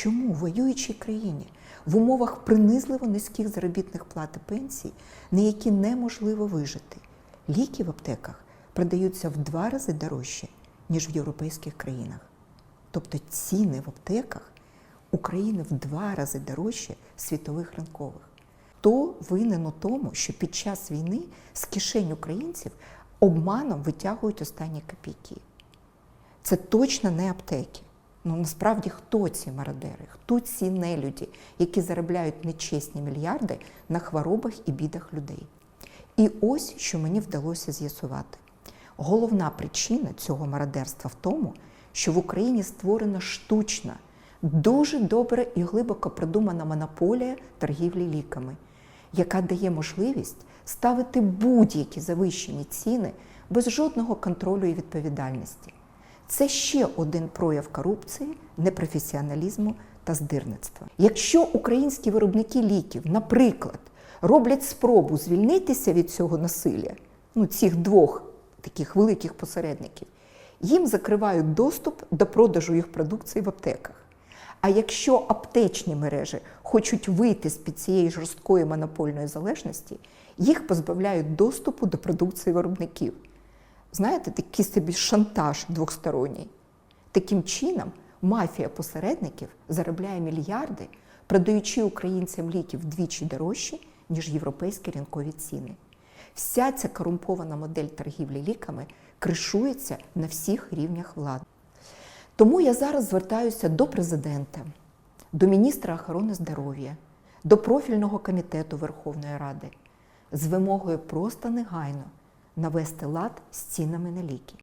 чому в воюючій країні в умовах принизливо низьких заробітних плат і пенсій, на які неможливо вижити, ліки в аптеках продаються в два рази дорожче, ніж в європейських країнах. Тобто ціни в аптеках України в два рази дорожче світових ринкових. То винен у тому, що під час війни з кишень українців обманом витягують останні копійки. Це точно не аптеки. Ну насправді хто ці мародери? Хто ці нелюді, які заробляють нечесні мільярди на хворобах і бідах людей? І ось що мені вдалося з'ясувати. Головна причина цього мародерства в тому, що в Україні створена штучна, дуже добре і глибоко продумана монополія торгівлі ліками, яка дає можливість ставити будь-які завищені ціни без жодного контролю і відповідальності. Це ще один прояв корупції, непрофесіоналізму та здирництва. Якщо українські виробники ліків, наприклад, роблять спробу звільнитися від цього насилля, ну цих двох таких великих посередників, їм закривають доступ до продажу їх продукції в аптеках. А якщо аптечні мережі хочуть вийти з під цієї жорсткої монопольної залежності, їх позбавляють доступу до продукції виробників. Знаєте, такий собі шантаж двосторонній. Таким чином, мафія посередників заробляє мільярди, продаючи українцям ліки вдвічі дорожчі, ніж європейські ринкові ціни. Вся ця корумпована модель торгівлі ліками кришується на всіх рівнях влади. Тому я зараз звертаюся до президента, до міністра охорони здоров'я, до профільного комітету Верховної Ради з вимогою просто негайно навести лад з цінами на ліки.